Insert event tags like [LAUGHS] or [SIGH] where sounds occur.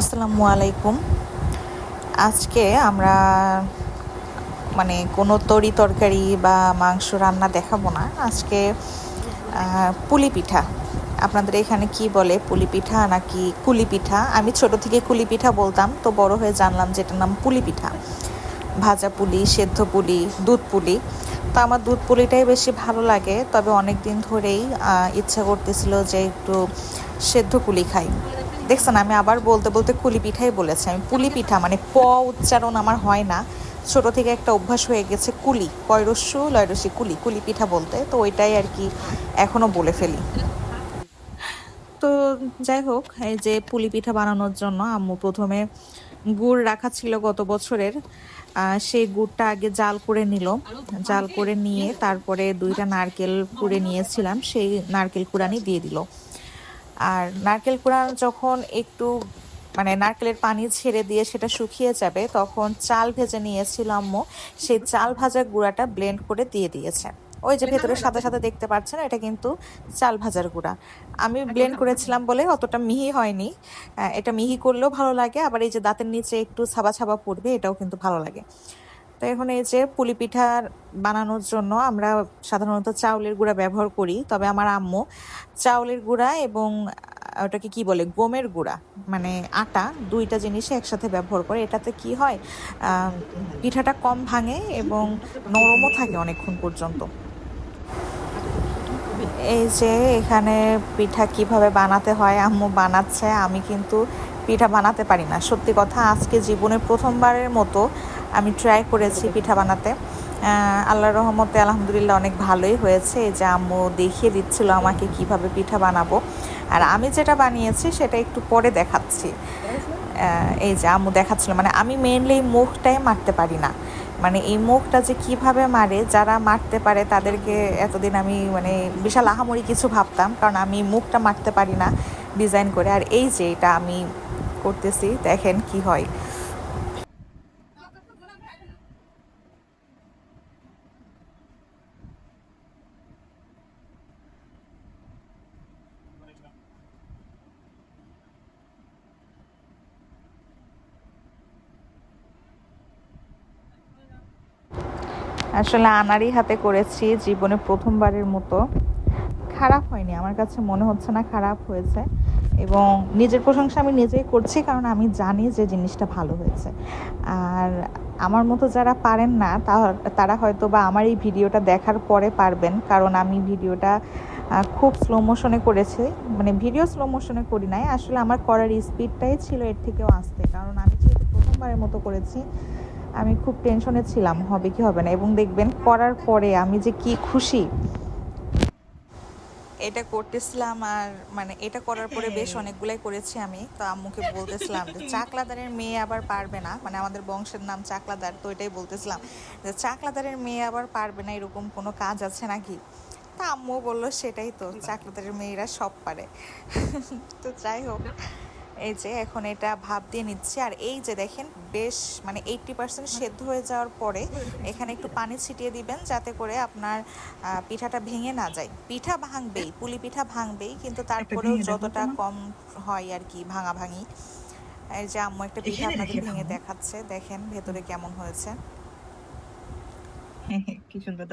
আসসালামু আলাইকুম। আজকে আমরা মানে কোনো তরি তরকারি বা মাংস রান্না দেখাবো না। আজকে পুলি পিঠা। আপনাদের এখানে কি বলে পুলি পিঠা নাকি কুলি পিঠা? আমি ছোট থেকে কুলি পিঠা বলতাম, তো বড় হয়ে জানলাম যেটার নাম পুলি পিঠা। ভাজা পুলি, সেদ্ধ পুলি, দুধ পুলি। তো আমার দুধ পুলিটাই বেশি ভালো লাগে, তবে অনেক দিন ধরেই ইচ্ছা করতেছিল যে একটু সেদ্ধ পুলি খাই। দেখছেন, আমি আবার বলতে বলতে কুলি পিঠাই বলেছি। আমি পুলি পিঠা মানে প উচ্চারণ আমার হয় না। ছোট থেকে একটা অভ্যাস হয়ে গেছে কুলি, পয়রস্যু লয়রসি কুলি কুলি পিঠা বলতে। তো ওইটাই আর কি এখনও বলে ফেলি। তো যাই হোক, এই যে পুলি পিঠা বানানোর জন্য আম্মু প্রথমে গুড় রাখা ছিল গত বছরের। সেই গুড়টা আগে জাল করে নিল। জাল করে নিয়ে তারপরে দুইটা নারকেল কুড়ে নিয়েছিলাম। সেই নারকেল কুড়ানি দিয়ে দিল। আর নারকেল কুড়ানো যখন একটু মানে নারকেলের পানি ছেড়ে দিয়ে সেটা শুকিয়ে যাবে তখন চাল ভেজে নিয়েছিল আম্মু। সেই চাল ভাজা গুঁড়াটা ব্লেন্ড করে দিয়ে দিয়েছে। ওই যে ভেতরে সাদা সাদা দেখতে পাচ্ছেন এটা কিন্তু চাল ভাজার গুঁড়া। আমি ব্লেন্ড করেছিলাম বলে অতটা মিহি হয়নি। এটা মিহি করলেও ভালো লাগে আবার এই যে দাঁতের নিচে একটু ছাবা ছাবা পড়বে এটাও কিন্তু ভালো লাগে। তো এখন এই যে পুলি পিঠা বানানোর জন্য আমরা সাধারণত চাউলের গুঁড়া ব্যবহার করি। তবে আমার আম্মু চাউলের গুঁড়া এবং ওটাকে কি বলে, গমের গুঁড়া মানে আটা, দুইটা জিনিসই একসাথে ব্যবহার করে। এটাতে কি হয় পিঠাটা কম ভাঙে এবং নরমও থাকে অনেকক্ষণ পর্যন্ত। এই যে এখানে পিঠা কীভাবে বানাতে হয় আম্মু বানাচ্ছে, আমি কিন্তু পিঠা বানাতে পারি না। সত্যি কথা, আজকে জীবনের প্রথমবারের মতো আমি ট্রাই করেছি পিঠা বানাতে। আল্লাহর রহমতে আলহামদুলিল্লাহ অনেক ভালোই হয়েছে। এই যে আম্মু দেখিয়ে দিচ্ছিল আমাকে কীভাবে পিঠা বানাবো। আর আমি যেটা বানিয়েছি সেটা একটু পরে দেখাচ্ছি। এই যে আম্মু দেখাচ্ছিল। মানে আমি মেনলি মুখটাই মারতে পারি না। মানে এই মুখটা যে কীভাবে মারে, যারা মারতে পারে তাদেরকে এতদিন আমি মানে বিশাল আহামরি কিছু ভাবতাম। কারণ আমি মুখটা মারতে পারি না ডিজাইন করে। আর এই যে এটা আমি করতেছি, দেখেন কি হয়। আসলে আনারই হাতে করেছি জীবনে প্রথমবারের মতো। খারাপ হয়নি, আমার কাছে মনে হচ্ছে না খারাপ হয়েছে। এবং নিজের প্রশংসা আমি নিজেই করছি, কারণ আমি জানি যে জিনিসটা ভালো হয়েছে। আর আমার মতো যারা পারেন না তারা হয়তো বা আমার এই ভিডিওটা দেখার পরে পারবেন। কারণ আমি ভিডিওটা খুব স্লো মোশনে করেছি। মানে ভিডিও স্লো মোশনে করি নাই। আসলে আমার করার স্পিডটাই ছিল এর থেকেও আসতে। কারণ আমি যেহেতু প্রথমবারের মতো করেছি আমি খুব টেনশনে ছিলাম হবে কি হবে না? এবং দেখবেন করার পরে আমি যে কি খুশি এটা করতেছিলাম আর মানে এটা করার পরে বেশ অনেকগুলাই করেছি আমি। তো আম্মুকে বলতেছিলাম যে চাকলাদারের মেয়ে আবার পারবে না। মানে আমাদের বংশের নাম চাকলাদার তো এটাই বলতেছিলাম যে চাকলাদারের মেয়ে আবার পারবে না এরকম কোনো কাজ আছে নাকি? তা আম্মু বলল সেটাই তো চাকলাদারের মেয়েরা সব পারে। তো যাই হোক এই যে এখন এটা ভাপ দিয়ে নিচ্ছি। আর এই যে দেখেন বেশ মানে এইটটি পার্সেন্ট সেদ্ধ হয়ে যাওয়ার পরে এখানে একটু পানি ছিটিয়ে দিবেন যাতে করে আপনার পিঠাটা ভেঙে না যায়। পিঠা ভাঙবেই পুলি পিঠা ভাঙবেই কিন্তু তারপরেও যতটা কম হয় আর কি ভাঙা ভাঙি এই যে আম্মু একটা পিঠা আপনাদের ভেঙে দেখাচ্ছে দেখেন ভেতরে কেমন হয়েছে। [LAUGHS] কি সুন্দর